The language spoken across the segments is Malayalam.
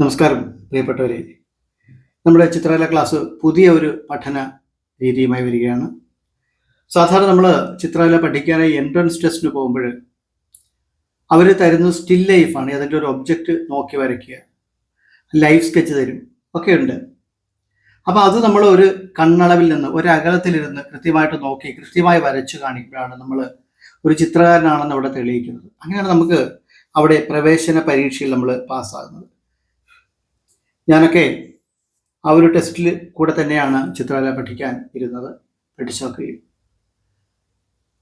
നമസ്കാരം പ്രിയപ്പെട്ടവരെ. നമ്മുടെ ചിത്രകല ക്ലാസ് പുതിയ ഒരു പഠന രീതിയുമായി വരികയാണ്. സാധാരണ നമ്മൾ ചിത്രകല പഠിക്കാനായി എൻട്രൻസ് ടെസ്റ്റിന് പോകുമ്പോൾ അവർ തരുന്ന സ്റ്റിൽ ലൈഫാണ് അതിന്റെ ഒരു ഒബ്ജക്റ്റ് നോക്കി വരയ്ക്കുക. ലൈഫ് സ്കെച്ച് തരും. ഒക്കെ ഉണ്ട്. അപ്പോൾ അത് നമ്മൾ ഒരു കണ്ണളവിൽ നിന്ന് ഒരു അകലത്തിലിരുന്ന് കൃത്യമായിട്ട് നോക്കി കൃത്യമായി വരച്ച് കാണിക്കുമ്പോഴാണ് നമ്മൾ ഒരു ചിത്രകാരനാണെന്ന് അവിടെ തെളിയിക്കുന്നത്. അങ്ങനെയാണ് നമുക്ക് അവിടെ പ്രവേശന പരീക്ഷയിൽ നമ്മൾ പാസ്സാകുന്നത് ഞാനൊക്കെ ആ ഒരു ടെസ്റ്റിൽ കൂടെ തന്നെയാണ് ചിത്രകല പഠിക്കാൻ ഇരുന്നത്. പഠിച്ചൊക്കെയും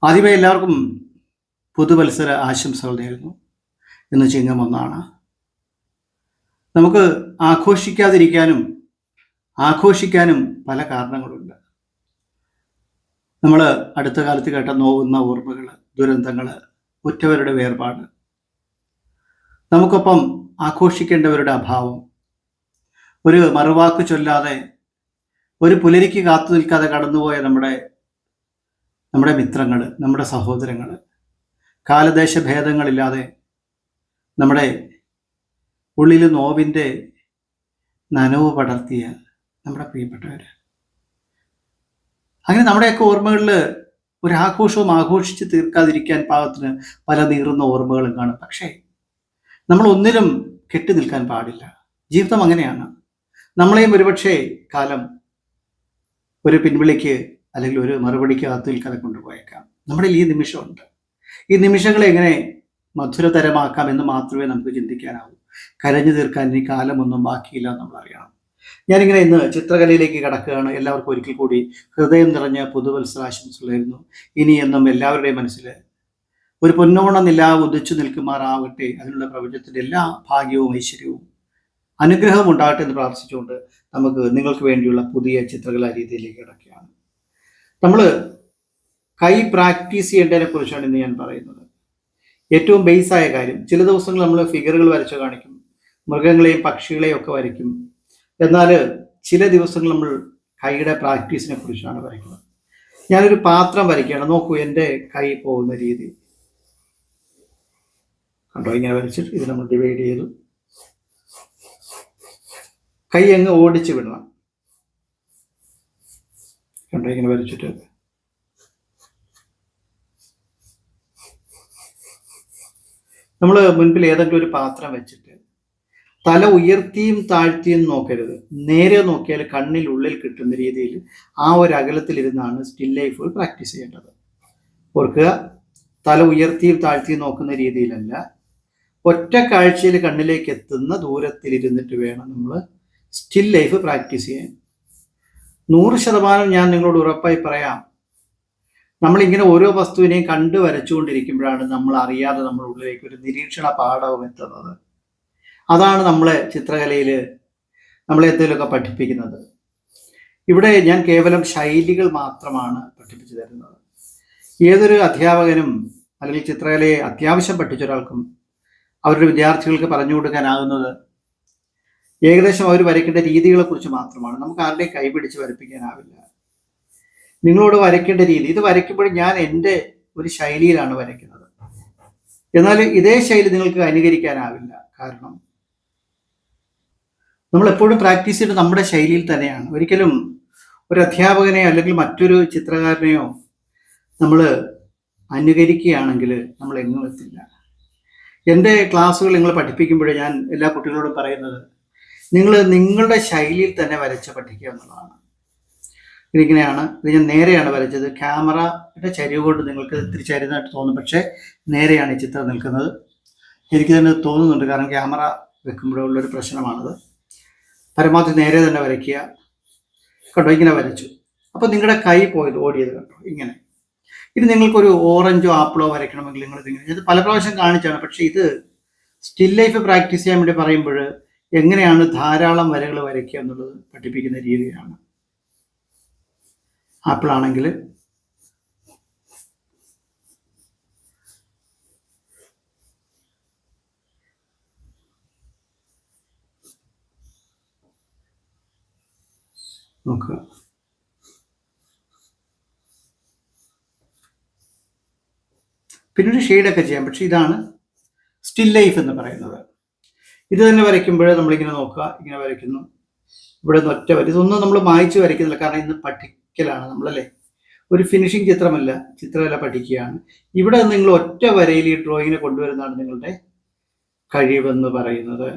ആദ്യമേ എല്ലാവർക്കും പുതുവത്സര ആശംസകൾ നേരുന്നു. എന്ന് ചിഹ്നം ഒന്നാണ്. നമുക്ക് ആഘോഷിക്കാതിരിക്കാനും ആഘോഷിക്കാനും പല കാരണങ്ങളുണ്ട്. നമ്മൾ അടുത്ത കാലത്ത് കേട്ട നോവുന്ന ഓർമ്മകൾ ദുരന്തങ്ങൾ ഒറ്റവരുടെ വേർപാട് നമുക്കൊപ്പം ആഘോഷിക്കേണ്ടവരുടെ അഭാവം ഒരു മറുവാക്ക് ചൊല്ലാതെ ഒരു പുലരിക്ക് കാത്തു നിൽക്കാതെ കടന്നുപോയ നമ്മുടെ നമ്മുടെ മിത്രങ്ങൾ നമ്മുടെ സഹോദരങ്ങൾ കാലദേശ ഭേദങ്ങളില്ലാതെ നമ്മുടെ ഉള്ളിൽ നോവിന്റെ നനവ് പടർത്തിയ നമ്മുടെ പ്രിയപ്പെട്ടവർ അങ്ങനെ നമ്മുടെയൊക്കെ ഓർമ്മകളിൽ ഒരാഘോഷവും ആഘോഷിച്ച് തീർക്കാതിരിക്കാൻ പാകത്തിന് പല നീറുന്ന ഓർമ്മകളും കാണും. പക്ഷേ നമ്മൾ ഒന്നിലും കെട്ടി നിൽക്കാൻ പാടില്ല. ജീവിതം അങ്ങനെയാണ്. നമ്മളെയും ഒരുപക്ഷെ കാലം ഒരു പിൻവിളിക്ക് അല്ലെങ്കിൽ ഒരു മറുപടിക്ക് കാത്തു നിൽക്കാതെ കൊണ്ടുപോയേക്കാം. നമ്മുടെ ഈ നിമിഷമുണ്ട്. ഈ നിമിഷങ്ങളെ എങ്ങനെ മധുരതരമാക്കാം എന്ന് മാത്രമേ നമുക്ക് ചിന്തിക്കാനാവൂ. കരഞ്ഞു തീർക്കാൻ ഇനി കാലമൊന്നും ബാക്കിയില്ല നമ്മൾ അറിയണം. ഞാനിങ്ങനെ ഇന്ന് ചിത്രകലയിലേക്ക് കടക്കുകയാണ്. എല്ലാവർക്കും ഒരിക്കൽ കൂടി ഹൃദയം നിറഞ്ഞ പുതുവത്സരാശംസകളായിരുന്നു. ഇനി എന്നും എല്ലാവരുടെയും മനസ്സിൽ ഒരു പൊന്നോണ നിലാവ് ഉദിച്ചു നിൽക്കുമാറാവട്ടെ. അതിനുള്ള പ്രപഞ്ചത്തിന്റെ എല്ലാ ഭാഗ്യവും ഐശ്വര്യവും അനുഗ്രഹവും ഉണ്ടാകട്ടെ എന്ന് പ്രാർത്ഥിച്ചുകൊണ്ട് നമുക്ക് നിങ്ങൾക്ക് വേണ്ടിയുള്ള പുതിയ ചിത്രകലാ രീതിയിലേക്ക് കിടക്കുകയാണ്. നമ്മൾ കൈ പ്രാക്ടീസ് ചെയ്യേണ്ടതിനെ കുറിച്ചാണ് ഇന്ന് ഞാൻ പറയുന്നത്. ഏറ്റവും ബേസായ കാര്യം ചില ദിവസങ്ങൾ നമ്മൾ ഫിഗറുകൾ വരച്ച് കാണിക്കും മൃഗങ്ങളെയും പക്ഷികളെയും ഒക്കെ വരയ്ക്കും. എന്നാൽ ചില ദിവസങ്ങൾ നമ്മൾ കൈയുടെ പ്രാക്ടീസിനെ കുറിച്ചാണ് വരയ്ക്കുന്നത്. ഞാനൊരു പാത്രം വരയ്ക്കുകയാണ്. നോക്കൂ എന്റെ കൈ പോകുന്ന രീതി. കണ്ടോ ഇങ്ങനെ വരച്ചിട്ട് ഇത് നമ്മൾ ഡിവൈഡ് ചെയ്തു. കൈ അങ്ങ് ഓടിച്ച് വിടണം. കണ്ടോ ഇങ്ങനെ വരച്ചിട്ട് നമ്മൾ മുൻപിൽ ഏതെങ്കിലും ഒരു പാത്രം വെച്ചിട്ട് തല ഉയർത്തിയും താഴ്ത്തിയും നോക്കരുത്. നേരെ നോക്കിയാൽ കണ്ണിനുള്ളിൽ കിട്ടുന്ന രീതിയിൽ ആ ഒരു അകലത്തിലിരുന്നാണ് സ്റ്റിൽ ലൈഫ് പ്രാക്ടീസ് ചെയ്യേണ്ടത്. ഓർക്കുക തല ഉയർത്തിയും താഴ്ത്തിയും നോക്കുന്ന രീതിയിലല്ല. ഒറ്റ കാഴ്ചയിൽ കണ്ണിലേക്ക് എത്തുന്ന ദൂരത്തിലിരുന്നിട്ട് വേണം നമ്മൾ സ്റ്റിൽ ലൈഫ് പ്രാക്ടീസ് ചെയ്യാൻ. നൂറ് ശതമാനം ഞാൻ നിങ്ങളോട് ഉറപ്പായി പറയാം. നമ്മളിങ്ങനെ ഓരോ വസ്തുവിനെയും കണ്ടു വരച്ചുകൊണ്ടിരിക്കുമ്പോഴാണ് നമ്മൾ അറിയാതെ നമ്മുടെ ഉള്ളിലേക്ക് ഒരു നിരീക്ഷണ പാഠവും എത്തുന്നത്. അതാണ് നമ്മളെ ചിത്രകലയിൽ നമ്മളെ എന്തെങ്കിലുമൊക്കെ പഠിപ്പിക്കുന്നത്. ഇവിടെ ഞാൻ കേവലം ശൈലികൾ മാത്രമാണ് പഠിപ്പിച്ചു തരുന്നത്. ഏതൊരു അധ്യാപകനും അല്ലെങ്കിൽ ചിത്രകലയെ അത്യാവശ്യം പഠിച്ച ഒരാൾക്കും അവരുടെ വിദ്യാർത്ഥികൾക്ക് പറഞ്ഞു കൊടുക്കാനാകുന്നത് ഏകദേശം അവർ വരയ്ക്കേണ്ട രീതികളെ കുറിച്ച് മാത്രമാണ്. നമുക്ക് ആരുടെയും കൈപിടിച്ച് വരപ്പിക്കാനാവില്ല. നിങ്ങളോട് വരയ്ക്കേണ്ട രീതി ഇത് വരയ്ക്കുമ്പോൾ ഞാൻ എന്റെ ഒരു ശൈലിയിലാണ് വരയ്ക്കുന്നത്. എന്നാൽ ഇതേ ശൈലി നിങ്ങൾക്ക് അനുകരിക്കാനാവില്ല. കാരണം നമ്മൾ എപ്പോഴും പ്രാക്ടീസ് ചെയ്ത് നമ്മുടെ ശൈലിയിൽ തന്നെയാണ്. ഒരിക്കലും ഒരു അധ്യാപകനെ അല്ലെങ്കിൽ മറ്റൊരു ചിത്രകാരനെയോ നമ്മൾ അനുകരിക്കുകയാണെങ്കിൽ നമ്മൾ എങ്ങും എത്തില്ല. എന്റെ ക്ലാസ്സുകൾ നിങ്ങൾ പഠിപ്പിക്കുമ്പോൾ ഞാൻ എല്ലാ കുട്ടികളോടും പറയുന്നത് നിങ്ങൾ നിങ്ങളുടെ ശൈലിയിൽ തന്നെ വരച്ച് പഠിക്കുക എന്നുള്ളതാണ്. ഇതിങ്ങനെയാണ് ഇത് ഞാൻ നേരെയാണ് വരച്ചത്. ക്യാമറയുടെ ചരിവ് കൊണ്ട് നിങ്ങൾക്ക് ഇത്തിരി ചരിതായിട്ട് തോന്നും പക്ഷേ നേരെയാണ് ഈ ചിത്രം നിൽക്കുന്നത്. എനിക്ക് തന്നെ തോന്നുന്നുണ്ട് കാരണം ക്യാമറ വെക്കുമ്പോഴുള്ളൊരു പ്രശ്നമാണത്. പരമാവധി നേരെ തന്നെ വരയ്ക്കുക. കണ്ടോ ഇങ്ങനെ വരച്ചു. അപ്പോൾ നിങ്ങളുടെ കൈ പോയത് ഓടിയത് കണ്ടോ? ഇങ്ങനെ. ഇത് നിങ്ങൾക്കൊരു ഓറഞ്ചോ ആപ്പിളോ വരയ്ക്കണമെങ്കിൽ നിങ്ങൾ ഇതിങ്ങനെ ഇത് പല പ്രാവശ്യം കാണിച്ചാണ് പക്ഷേ ഇത് സ്റ്റിൽ ലൈഫ് പ്രാക്ടീസ് ചെയ്യാൻ വേണ്ടി പറയുമ്പോൾ എങ്ങനെയാണ് ധാരാളം വരകൾ വരയ്ക്കുക എന്നുള്ളത് പഠിപ്പിക്കുന്ന രീതിയാണ്. ആപ്പിളാണെങ്കിൽ നോക്കുക. പിന്നൊരു ഷെയ്ഡൊക്കെ ചെയ്യാം. പക്ഷെ ഇതാണ് സ്റ്റിൽ ലൈഫ് എന്ന് പറയുന്നത്. ഇത് തന്നെ വരയ്ക്കുമ്പോഴേ നമ്മളിങ്ങനെ നോക്കുക ഇങ്ങനെ വരയ്ക്കുന്നു. ഇവിടെ നിന്ന് ഒറ്റ വര ഇതൊന്നും നമ്മൾ മായ്ച്ച് വരയ്ക്കുന്നില്ല കാരണം ഇന്ന് പഠിക്കലാണ് നമ്മളല്ലേ? ഒരു ഫിനിഷിംഗ് ചിത്രമല്ല ചിത്രമല്ല പഠിക്കുകയാണ്. ഇവിടെ നിങ്ങൾ ഒറ്റ വരയിൽ ഈ ഡ്രോയിങ്ങിനെ കൊണ്ടുവരുന്നതാണ് നിങ്ങളുടെ കഴിവെന്ന് പറയുന്നത്.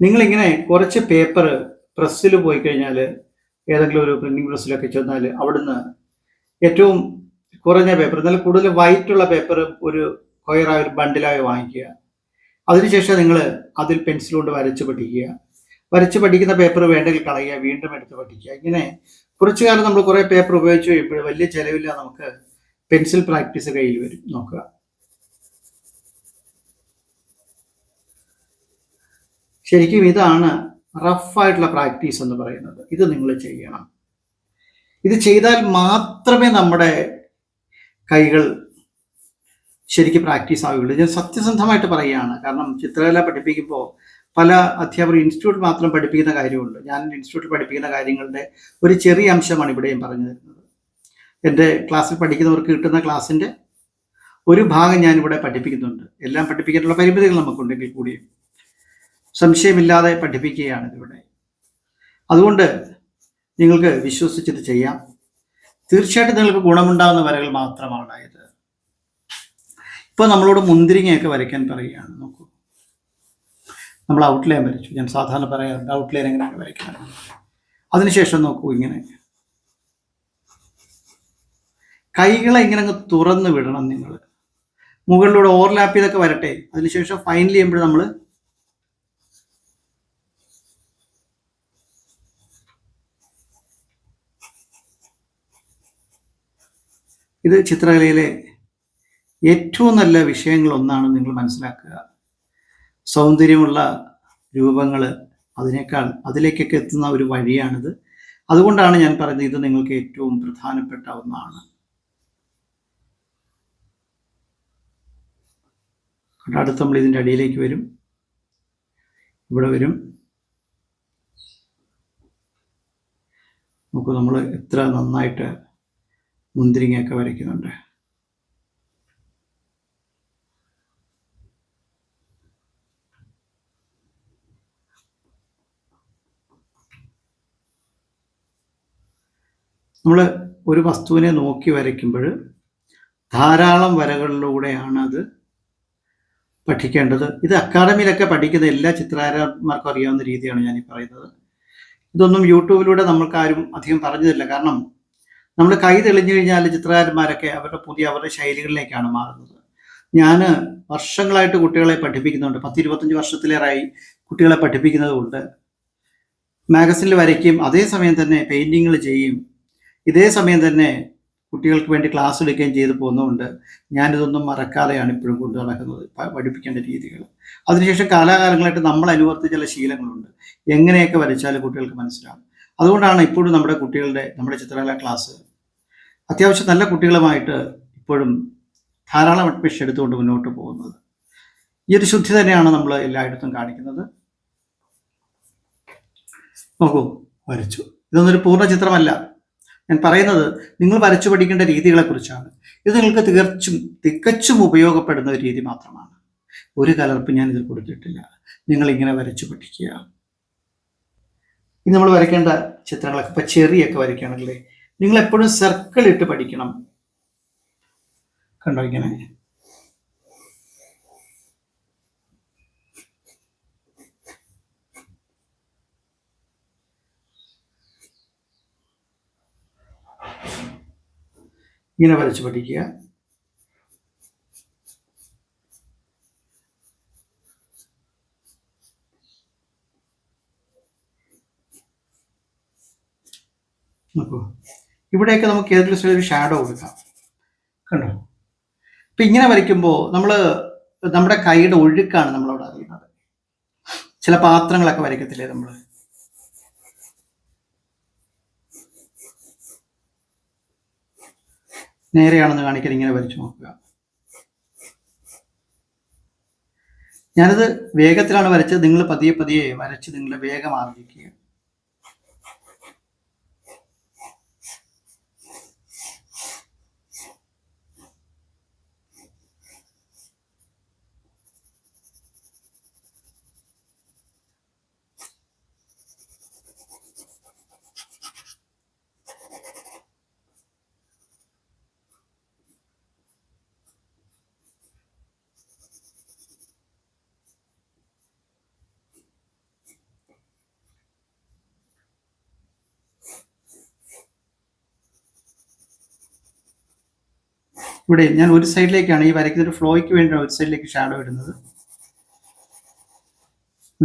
നിങ്ങളിങ്ങനെ കുറച്ച് പേപ്പർ പ്രസ്സിൽ പോയി കഴിഞ്ഞാൽ ഏതെങ്കിലും ഒരു പ്രിന്റിംഗ് പ്രസ്സിലൊക്കെ ചെന്നാൽ അവിടുന്ന് ഏറ്റവും കുറഞ്ഞ പേപ്പർ എന്നാൽ കൂടുതൽ വൈറ്റുള്ള പേപ്പർ ഒരു കൊയറായ ഒരു ബണ്ടിലായി വാങ്ങിക്കുക. അതിനുശേഷം നിങ്ങൾ അതിൽ പെൻസിൽ കൊണ്ട് വരച്ച് പഠിക്കുക. വരച്ച് പഠിക്കുന്ന പേപ്പർ വേണ്ടെങ്കിൽ കളയുക വീണ്ടും എടുത്ത് പഠിക്കുക. ഇങ്ങനെ കുറച്ചു കാലം നമ്മൾ കുറേ പേപ്പർ ഉപയോഗിച്ച് കഴിയുമ്പോൾ വലിയ ചിലവില്ല നമുക്ക് പെൻസിൽ പ്രാക്ടീസ് കയ്യിൽ വരും. നോക്കുക. ശരിക്കും ഇതാണ് റഫായിട്ടുള്ള പ്രാക്ടീസ് എന്ന് പറയുന്നത്. ഇത് നിങ്ങൾ ചെയ്യണം. ഇത് ചെയ്താൽ മാത്രമേ നമ്മുടെ കൈകൾ ശരിക്കും പ്രാക്ടീസ് ആവുകയുള്ളൂ. ഞാൻ സത്യസന്ധമായിട്ട് പറയുകയാണ്. കാരണം ചിത്രകല പഠിപ്പിക്കുമ്പോൾ പല അധ്യാപകർ ഇൻസ്റ്റിറ്റ്യൂട്ട് മാത്രം പഠിപ്പിക്കുന്ന കാര്യമുണ്ട് ഞാൻ ഇൻസ്റ്റിറ്റ്യൂട്ടിൽ പഠിപ്പിക്കുന്ന കാര്യങ്ങളുടെ ഒരു ചെറിയ അംശമാണ് ഇവിടെയും പറഞ്ഞു തരുന്നത്. എന്റെ ക്ലാസ്സിൽ പഠിക്കുന്നവർക്ക് കിട്ടുന്ന ക്ലാസ്സിന്റെ ഒരു ഭാഗം ഞാനിവിടെ പഠിപ്പിക്കുന്നുണ്ട്. എല്ലാം പഠിപ്പിക്കാനുള്ള പരിമിതികൾ നമുക്കുണ്ടെങ്കിൽ കൂടിയും. സംശയമില്ലാതെ പഠിപ്പിക്കുകയാണ് ഇതിവിടെ. അതുകൊണ്ട് നിങ്ങൾക്ക് വിശ്വസിച്ചിട്ട് ചെയ്യാം. തീർച്ചയായിട്ടും നിങ്ങൾക്ക് ഗുണമുണ്ടാകുന്ന വരകൾ മാത്രമാണ് ഇത്. ഇപ്പോൾ നമ്മളോട് മുന്തിരിങ്ങയൊക്കെ വരയ്ക്കാൻ പറയുകയാണ്. നോക്കൂ. നമ്മൾ ഔട്ട്ലൈൻ വരച്ചു. ഞാൻ സാധാരണ പറയാറുണ്ട് ഔട്ട്ലൈൻ എങ്ങനെയാണ് വരയ്ക്കാൻ അതിനുശേഷം നോക്കൂ ഇങ്ങനെ. കൈകളെ ഇങ്ങനെ അങ്ങ് തുറന്ന് വിടണം നിങ്ങൾ. മുകളിലൂടെ ഓവർലാപ്പ് ചെയ്തൊക്കെ വരട്ടെ. അതിനുശേഷം ഫൈനലി ചെയ്യുമ്പോൾ നമ്മൾ ഇത് ചിത്രകലയിലെ ഏറ്റവും നല്ല വിഷയങ്ങളൊന്നാണ് നിങ്ങൾ മനസ്സിലാക്കുക. സൗന്ദര്യമുള്ള രൂപങ്ങൾ അതിനേക്കാൾ അതിലേക്കൊക്കെ എത്തുന്ന ഒരു വഴിയാണിത്. അതുകൊണ്ടാണ് ഞാൻ പറയുന്നത് ഇത് നിങ്ങൾക്ക് ഏറ്റവും പ്രധാനപ്പെട്ട ഒന്നാണ്. അടുത്ത് നമ്മൾ ഇതിന്റെ അടിയിലേക്ക് വരും. ഇവിടെ വരും. നോക്കൂ നമ്മൾ എത്ര നന്നായിട്ട് മുന്തിരിങ്ങയൊക്കെ വരയ്ക്കുന്നുണ്ട്. നമ്മൾ ഒരു വസ്തുവിനെ നോക്കി വരയ്ക്കുമ്പോൾ ധാരാളം വരകളിലൂടെയാണ് അത് പഠിക്കേണ്ടത്. ഇത് അക്കാഡമിയിലൊക്കെ പഠിക്കുന്ന എല്ലാ ചിത്രകാരന്മാർക്കും അറിയാവുന്ന രീതിയാണ് ഞാൻ ഈ പറയുന്നത്. ഇതൊന്നും യൂട്യൂബിലൂടെ നമ്മൾക്കാരും അധികം പറഞ്ഞതില്ല കാരണം നമ്മൾ കൈ തെളിഞ്ഞു കഴിഞ്ഞാൽ ചിത്രകാരന്മാരൊക്കെ അവരുടെ പുതിയ അവരുടെ ശൈലികളിലേക്കാണ് മാറുന്നത്. ഞാൻ വർഷങ്ങളായിട്ട് കുട്ടികളെ പഠിപ്പിക്കുന്നുണ്ട്. പത്തിരുപത്തഞ്ച് വർഷത്തിലേറായി കുട്ടികളെ പഠിപ്പിക്കുന്നത് കൊണ്ട് മാഗസിനിൽ വരയ്ക്കും. അതേസമയം തന്നെ പെയിന്റിങ്ങൾ ചെയ്യും. ഇതേ സമയം തന്നെ കുട്ടികൾക്ക് വേണ്ടി ക്ലാസ് എടുക്കുകയും ചെയ്തു പോകുന്നതുകൊണ്ട് ഞാനിതൊന്നും മറക്കാതെയാണ് ഇപ്പോഴും കൊണ്ടു നടക്കുന്നത് പഠിപ്പിക്കേണ്ട രീതികൾ. അതിനുശേഷം കാലാകാലങ്ങളായിട്ട് നമ്മൾ അനുവർത്തിച്ച ചില ശീലങ്ങളുണ്ട്. എങ്ങനെയൊക്കെ വരച്ചാൽ കുട്ടികൾക്ക് മനസ്സിലാവും. അതുകൊണ്ടാണ് ഇപ്പോഴും നമ്മുടെ കുട്ടികളുടെ നമ്മുടെ ചിത്രകല ക്ലാസ് അത്യാവശ്യം നല്ല കുട്ടികളുമായിട്ട് ഇപ്പോഴും ധാരാളം അഡ്മിഷൻ എടുത്തുകൊണ്ട് മുന്നോട്ട് പോകുന്നത്. ഈ ഒരു ശുദ്ധി തന്നെയാണ് നമ്മൾ എല്ലായിടത്തും കാണിക്കുന്നത്. നോക്കൂ വരച്ചു. ഇതൊന്നൊരു പൂർണ ചിത്രമല്ല. ഞാൻ പറയുന്നത് നിങ്ങൾ വരച്ചു പഠിക്കേണ്ട രീതികളെക്കുറിച്ചാണ്. ഇത് നിങ്ങൾക്ക് തീർച്ചും തികച്ചും ഉപയോഗപ്പെടുന്ന ഒരു രീതി മാത്രമാണ്. ഒരു കലർപ്പ് ഞാൻ ഇതിൽ കൊടുത്തിട്ടില്ല. നിങ്ങൾ ഇങ്ങനെ വരച്ചു പഠിക്കുക. ഇനി നമ്മൾ വരയ്ക്കേണ്ട ചിത്രങ്ങളൊക്കെ ഇപ്പൊ ചെറിയൊക്കെ വരയ്ക്കുകയാണെങ്കിൽ നിങ്ങൾ എപ്പോഴും സർക്കിൾ ഇട്ട് പഠിക്കണം. കണ്ടോ ഇങ്ങനെ? ഇങ്ങനെ വരച്ച് പഠിക്കുക. നോക്കൂ. ഇവിടെയൊക്കെ നമുക്ക് ഏതെങ്കിലും ഒരു ഷാഡോ കൊടുക്കാം. കണ്ടോ? ഇപ്പൊ ഇങ്ങനെ വരയ്ക്കുമ്പോൾ നമ്മൾ നമ്മുടെ കൈയുടെ ഒഴുക്കാണ് നമ്മളവിടെ അറിയുന്നത്. ചില പാത്രങ്ങളൊക്കെ വരയ്ക്കത്തില്ലേ നമ്മൾ നേരെയാണെന്ന് കാണിക്കാൻ ഇങ്ങനെ വരച്ചു നോക്കുക. ഞാനത് വേഗത്തിലാണ് വരച്ചത്. നിങ്ങൾ പതിയെ പതിയെ വരച്ച് നിങ്ങളുടെ വേഗം ആർജിക്കുക. ഇവിടെ ഞാൻ ഒരു സൈഡിലേക്കാണ് ഈ വരയ്ക്കുന്ന ഒരു ഫ്ലോയ്ക്ക് വേണ്ടി ഒരു സൈഡിലേക്ക് ഷാഡോ ഇടുന്നത്.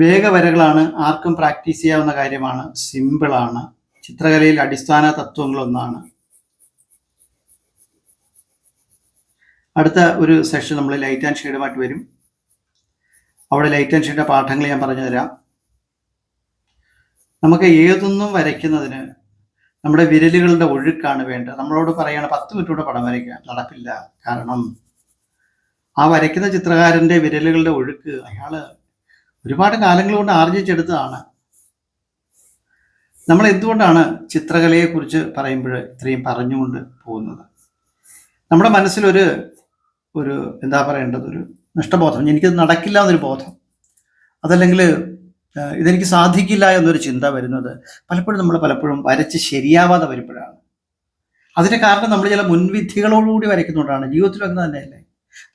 വേഗവരകളാണ് ആർക്കും പ്രാക്ടീസ് ചെയ്യാവുന്ന കാര്യമാണ്. സിമ്പിളാണ് ചിത്രകലയിൽ അടിസ്ഥാന തത്വങ്ങളൊന്നാണ്. അടുത്ത ഒരു സെഷൻ നമ്മൾ ലൈറ്റ് ആൻഡ് ഷെയ്ഡുമായിട്ട് വരും. അവിടെ ലൈറ്റ് ആൻഡ് ഷെയ്ഡിന്റെ പാഠങ്ങൾ ഞാൻ പറഞ്ഞുതരാം. നമുക്ക് ഏതൊന്നും വരയ്ക്കുന്നതിന് നമ്മുടെ വിരലുകളുടെ ഒഴുക്കാണ് വേണ്ടത്. നമ്മളോട് പറയാണ് പത്ത് മിനിറ്റൂടെ പടം വരയ്ക്കാൻ. നടപ്പില്ല കാരണം ആ വരയ്ക്കുന്ന ചിത്രകാരന്റെ വിരലുകളുടെ ഒഴുക്ക് അയാൾ ഒരുപാട് കാലങ്ങൾ കൊണ്ട് ആർജിച്ചെടുത്തതാണ്. നമ്മൾ എന്തുകൊണ്ടാണ് ചിത്രകലയെക്കുറിച്ച് പറയുമ്പോൾ ഇത്രയും പറഞ്ഞുകൊണ്ട് പോകുന്നത്? നമ്മുടെ മനസ്സിലൊരു ഒരു എന്താ പറയേണ്ടത്? ഒരു നഷ്ടബോധം. എനിക്കത് നടക്കില്ല എന്നൊരു ബോധം. അതല്ലെങ്കിൽ ഇതെനിക്ക് സാധിക്കില്ല എന്നൊരു ചിന്ത വരുന്നത് പലപ്പോഴും നമ്മൾ പലപ്പോഴും വരച്ച് ശരിയാവാതെ വരുമ്പോഴാണ്. അതിന്റെ കാരണം നമ്മൾ ചില മുൻവിധികളോടുകൂടി വരയ്ക്കുന്നതുകൊണ്ടാണ്. ജീവിതത്തിലൊക്കെ തന്നെയല്ലേ?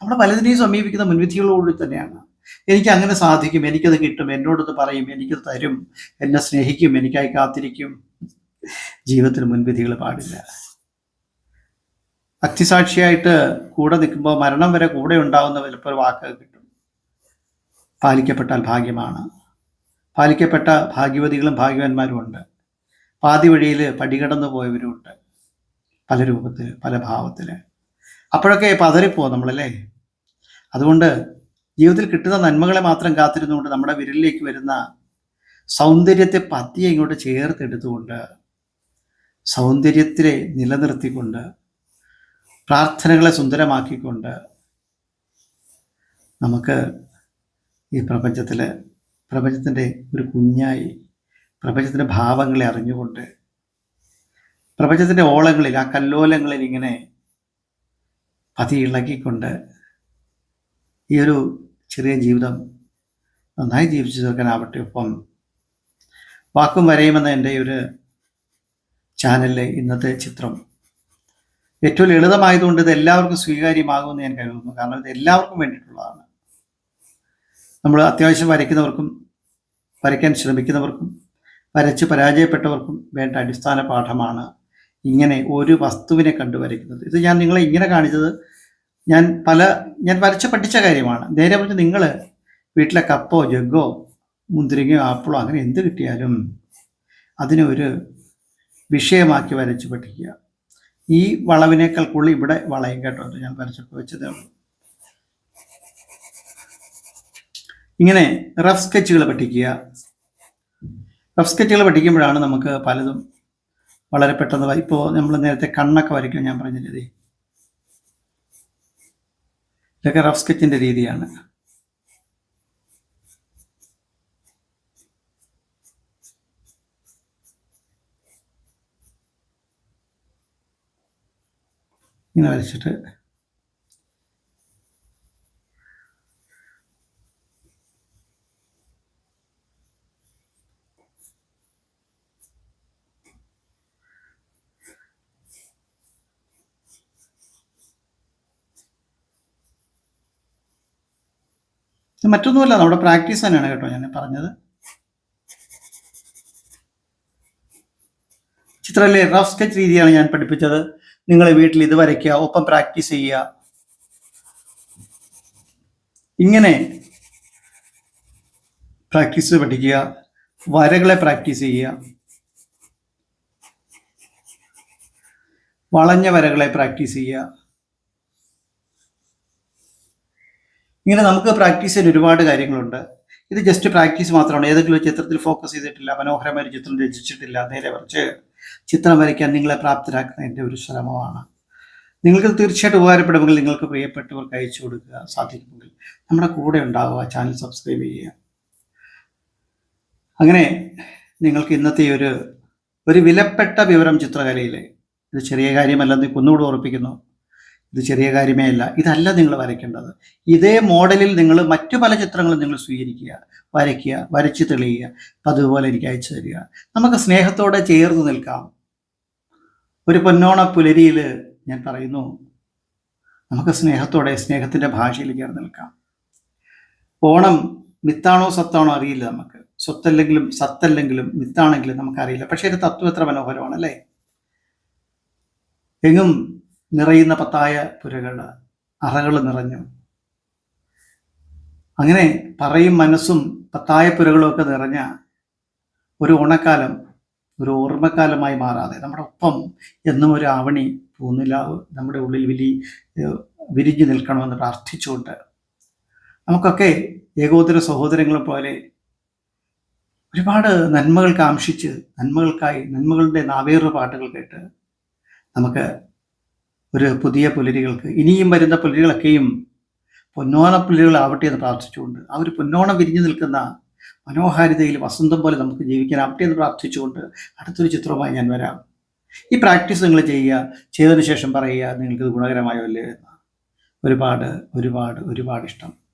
നമ്മൾ പലതിനെയും സമീപിക്കുന്ന മുൻവിധികളോടുകൂടി തന്നെയാണ്. എനിക്ക് അങ്ങനെ സാധിക്കും എനിക്കത് കിട്ടും എന്നോടത് പറയും എനിക്കത് തരും എന്നെ സ്നേഹിക്കും എനിക്കായി കാത്തിരിക്കും. ജീവിതത്തിൽ മുൻവിധികൾ പാടില്ല. അക്തിസാക്ഷിയായിട്ട് കൂടെ നിൽക്കുമ്പോൾ മരണം വരെ കൂടെ ഉണ്ടാവുന്ന ചിലപ്പോൾ ഒരു വാക്ക് കിട്ടും. പാലിക്കപ്പെട്ടാൽ ഭാഗ്യമാണ്. പാലിക്കപ്പെട്ട ഭാഗ്യവതികളും ഭാഗ്യവാന്മാരുമുണ്ട് പാതി വഴിയിൽ പടികടന്നു പോയവരുമുണ്ട് പല രൂപത്തിൽ പല ഭാവത്തിൽ. അപ്പോഴൊക്കെ പതറിപ്പോവും നമ്മളല്ലേ? അതുകൊണ്ട് ജീവിതത്തിൽ കിട്ടുന്ന നന്മകളെ മാത്രം കാത്തിരുന്നുകൊണ്ട് നമ്മുടെ വിരലിലേക്ക് വരുന്ന സൗന്ദര്യത്തെ പത്തിയെ ഇങ്ങോട്ട് ചേർത്തെടുത്തുകൊണ്ട് സൗന്ദര്യത്തിലെ നിലനിർത്തിക്കൊണ്ട് പ്രാർത്ഥനകളെ സുന്ദരമാക്കിക്കൊണ്ട് നമുക്ക് ഈ പ്രപഞ്ചത്തിൽ പ്രപഞ്ചത്തിന്റെ ഒരു കുഞ്ഞായി പ്രപഞ്ചത്തിന്റെ ഭാവങ്ങളെ അറിഞ്ഞുകൊണ്ട് പ്രപഞ്ചത്തിന്റെ ഓളങ്ങളിൽ ആ കല്ലോലങ്ങളിൽ ഇങ്ങനെ പതി ഇളകിക്കൊണ്ട് ഈ ഒരു ചെറിയ ജീവിതം നന്നായി ജീവിച്ചു തീർക്കാനാവട്ടെ. ഒപ്പം വാക്കും വരയുമെന്ന എന്റെ ഒരു ചാനലിലെ ഇന്നത്തെ ചിത്രം ഏറ്റവും ലളിതമായതുകൊണ്ട് ഇത് എല്ലാവർക്കും സ്വീകാര്യമാകുമെന്ന് ഞാൻ കരുതുന്നു. കാരണം ഇത് എല്ലാവർക്കും വേണ്ടിയിട്ടുള്ളതാണ്. നമ്മൾ അത്യാവശ്യം വരയ്ക്കുന്നവർക്കും വരയ്ക്കാൻ ശ്രമിക്കുന്നവർക്കും വരച്ച് പരാജയപ്പെട്ടവർക്കും വേണ്ട അടിസ്ഥാന പാഠമാണ് ഇങ്ങനെ ഒരു വസ്തുവിനെ കണ്ടു വരയ്ക്കുന്നത്. ഇത് ഞാൻ നിങ്ങളെ ഇങ്ങനെ കാണിച്ചത് ഞാൻ പല ഞാൻ വരച്ച് പഠിച്ച കാര്യമാണ്. നേരെ പറഞ്ഞ് നിങ്ങൾ വീട്ടിലെ കപ്പോ ജഗ്ഗോ മുന്തിരിങ്ങയോ ആപ്പിളോ അങ്ങനെ എന്ത് കിട്ടിയാലും അതിനെ ഒരു വിഷയമാക്കി വരച്ച് പഠിക്കുക. ഈ വളവിനേക്കാൾ കൂടുതൽ ഇവിടെ വളയും കേട്ടോ ഞാൻ വരച്ചപ്പോൾ വെച്ചതേ. ഉള്ളൂ ഇങ്ങനെ റഫ് സ്കെച്ചുകൾ പഠിക്കുക റഫ് സ്കെച്ചുകൾ പഠിക്കുമ്പോഴാണ് നമുക്ക് പലതും വളരെ പെട്ടെന്ന് ഇപ്പോൾ നമ്മൾ നേരത്തെ കണ്ണൊക്കെ വരയ്ക്കും ഞാൻ പറഞ്ഞില്ലേ. ഇതൊക്കെ റഫ് സ്കെച്ചിന്റെ രീതിയാണ് ഇങ്ങനെ വരച്ചിട്ട് മറ്റൊന്നുമല്ല നമ്മുടെ പ്രാക്ടീസ് തന്നെയാണ് കേട്ടോ ഞാൻ പറഞ്ഞത്. ചിത്രത്തിലെ റഫ് സ്കെച്ച് രീതിയാണ് ഞാൻ പഠിപ്പിച്ചത്. നിങ്ങൾ വീട്ടിൽ ഇത് വരയ്ക്കുക ഒപ്പം പ്രാക്ടീസ് ചെയ്യുക. ഇങ്ങനെ പ്രാക്ടീസ് പഠിക്കുക വരകളെ പ്രാക്ടീസ് ചെയ്യുക. വളഞ്ഞ വരകളെ പ്രാക്ടീസ് ചെയ്യുക. ഇങ്ങനെ നമുക്ക് പ്രാക്ടീസ് ചെയ്യാൻ ഒരുപാട് കാര്യങ്ങളുണ്ട്. ഇത് ജസ്റ്റ് പ്രാക്ടീസ് മാത്രമാണ്. ഏതെങ്കിലും ചിത്രത്തിൽ ഫോക്കസ് ചെയ്തിട്ടില്ല മനോഹരമായ ഒരു ചിത്രം രചിച്ചിട്ടില്ല നേരെ കുറച്ച് ചിത്രം വരയ്ക്കാൻ നിങ്ങളെ പ്രാപ്തരാക്കുന്ന എന്റെ ഒരു ശ്രമമാണ്. നിങ്ങൾക്ക് തീർച്ചയായിട്ടും ഉപകാരപ്പെടുമെങ്കിൽ നിങ്ങൾക്ക് പ്രിയപ്പെട്ടവർക്ക് അയച്ചു കൊടുക്കുക സാധിക്കുമെങ്കിൽ നമ്മുടെ കൂടെ ഉണ്ടാവുക ചാനൽ സബ്സ്ക്രൈബ് ചെയ്യുക. അങ്ങനെ നിങ്ങൾക്ക് ഇന്നത്തെ ഒരു ഒരു വിലപ്പെട്ട വിവരം ചിത്രകലയിലെ ഇത് ചെറിയ കാര്യമല്ലെന്ന് കുന്നുകൂടെ ഓർപ്പിക്കുന്നു. ഇത് ചെറിയ കാര്യമേ അല്ല. ഇതല്ല നിങ്ങൾ വരയ്ക്കേണ്ടത്. ഇതേ മോഡലിൽ നിങ്ങൾ മറ്റു പല ചിത്രങ്ങളും നിങ്ങൾ സ്വീകരിക്കുക വരയ്ക്കുക വരച്ച് തെളിയുക. അപ്പം അതുപോലെ എനിക്ക് അയച്ചു തരിക. നമുക്ക് സ്നേഹത്തോടെ ചേർന്ന് നിൽക്കാം. ഒരു പൊന്നോണ പുലരിയിൽ ഞാൻ പറയുന്നു നമുക്ക് സ്നേഹത്തോടെ സ്നേഹത്തിന്റെ ഭാഷയിൽ ചേർന്ന് നിൽക്കാം. ഓണം മിത്താണോ സത്താണോ അറിയില്ല നമുക്ക്. സ്വത്തല്ലെങ്കിലും സത്തല്ലെങ്കിലും മിത്താണെങ്കിലും നമുക്കറിയില്ല. പക്ഷേ ഒരു തത്വം എത്ര മനോഹരമാണ് അല്ലേ എങ്ങും നിറയുന്ന പത്തായ പുരകൾ അറകൾ നിറഞ്ഞു. അങ്ങനെ പറയും മനസ്സും പത്തായ പുരകളും ഒക്കെ നിറഞ്ഞ ഒരു ഓണക്കാലം ഒരു ഓർമ്മക്കാലമായി മാറാതെ. നമ്മുടെ ഒപ്പം എന്നും ഒരു ആവണി പൂന്നിലാവ് നമ്മുടെ ഉള്ളിൽ വിലി വിരിഞ്ഞു നിൽക്കണമെന്ന് പ്രാർത്ഥിച്ചുകൊണ്ട് നമുക്കൊക്കെ ഏകോദര സഹോദരങ്ങളെ പോലെ ഒരുപാട് നന്മകൾ കാംക്ഷിച്ച് നന്മകൾക്കായി നന്മകളുടെ നാവേറു പാട്ടുകൾ കേട്ട് നമുക്ക് ഒരു പുതിയ പുലരികൾക്ക് ഇനിയും വരുന്ന പുലരികളൊക്കെയും പൊന്നോണ പുലരികളാവട്ടെ എന്ന് പ്രാർത്ഥിച്ചുകൊണ്ട് ആ ഒരു പൊന്നോണം വിരിഞ്ഞു നിൽക്കുന്ന മനോഹാരിതയിൽ വസന്തം പോലെ നമുക്ക് ജീവിക്കാനാവട്ടെ എന്ന് പ്രാർത്ഥിച്ചുകൊണ്ട് അടുത്തൊരു ചിത്രവുമായി ഞാൻ വരാം. ഈ പ്രാക്ടീസ് നിങ്ങൾ ചെയ്യുക ചെയ്തതിനു ശേഷം പറയുക നിങ്ങൾക്ക് ഗുണകരമായോ അല്ലേ എന്ന്. ഒരുപാട് ഒരുപാട് ഒരുപാട് ഇഷ്ടം.